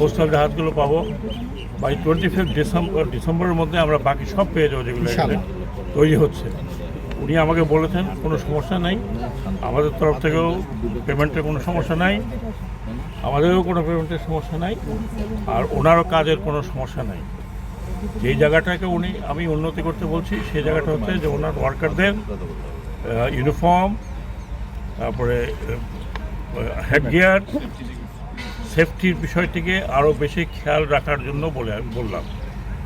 Coastal জাহাজগুলো পাবো। By twenty fifth December ডিসেম্বরের মধ্যে আমরা বাকি সব পেয়ে যাব যেগুলো তৈরি হচ্ছে। উনি আমাকে বলেছেন কোনো সমস্যা নাই। আমাদের তরফ থেকেও পেমেন্টের কোনো সমস্যা নাই। আমাদেরও কোনো পেমেন্টের সমস্যা নাই। আর ওনারও কাজের কোনো সমস্যা নাই। যেই জায়গাটাকে উনি আমি উন্নতি করতে বলছি সেই জায়গাটা হচ্ছে যে ওনার ওয়ার্কারদের ইউনিফর্ম তারপরে হেড গিয়ার সেফটির বিষয়টিকে আরও বেশি খেয়াল রাখার জন্য বলে বললাম।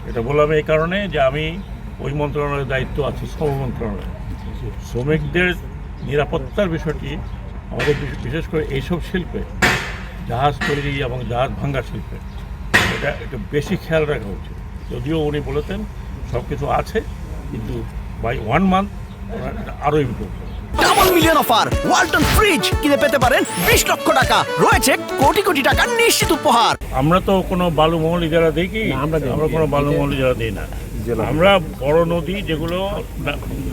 এটা বললাম এই কারণে যে আমি ওই মন্ত্রণালয়ের দায়িত্ব আছে, শ্রম মন্ত্রণালয়। শ্রমিকদের নিরাপত্তার বিষয়টি আমাদের বিশেষ করে এইসব শিল্পে, জাহাজ তৈরি এবং জাহাজ ভাঙ্গা শিল্পে, এটা একটু বেশি খেয়াল রাখা উচিত। যদিও উনি বলেছেন সব কিছু আছে, কিন্তু বাই ওয়ান মান্থ আরও improve double million offer Walton fridge কিনে পেতে পারেন বিশ লক্ষ টাকা। রয়েছে কোটি কোটি টাকার নিশ্চিত উপহার। আমরা তো কোনো বালুমহল ইজারা দিই কি? আমরা কোনো বালুমহল ইজারা দিই না। আমরা বড় নদী যেগুলো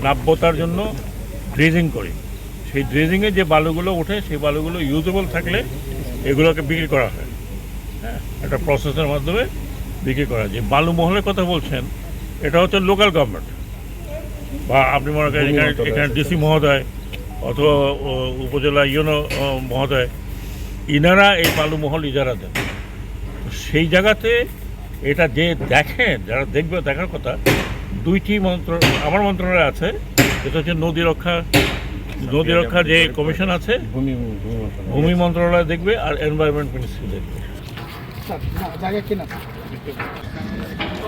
নাব্যতার জন্য ড্রেজিং করি। সেই ড্রেজিংয়ে যে বালুগুলো ওঠে সেই বালুগুলো ইউজেবল থাকলে এগুলোকে বিক্রি করা হয়। হ্যাঁ একটা প্রসেসের মাধ্যমে বিক্রি করা যায় বালুমহলের কথা বলছেন এটা হচ্ছে লোকাল গভর্নমেন্ট বা আপনি মনে করেন এখানে এখানে ডিসি মহোদয় অথবা উপজেলা ইউনো মহোদয় ইনারা এই বালুমহল ইজারা দেন। সেই জায়গাতে এটা যে দেখেন যারা দেখবে দেখার কথা দুইটি মন্ত্র আমার মন্ত্রণালয় আছে এটা হচ্ছে নদী রক্ষা নদী রক্ষা যে কমিশন আছে ভূমি মন্ত্রণালয়। দেখবে আর এনভায়রনমেন্ট মিনিস্ট্রি দেখবে। জায়গা কিনা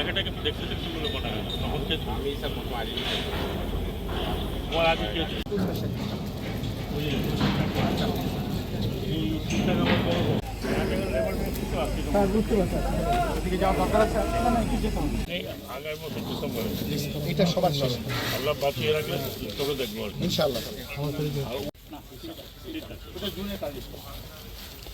জায়গাটাকে দেখতে দেখতে বলে মনে হয়। তখন কে আমি সব তোমার আগে কে বড়। আগে ডিসেম্বরে এটা সবার শেষ আল্লাহ বাঁচিয়ে রাখলে তোকে দেখব আর ইনশাআল্লাহ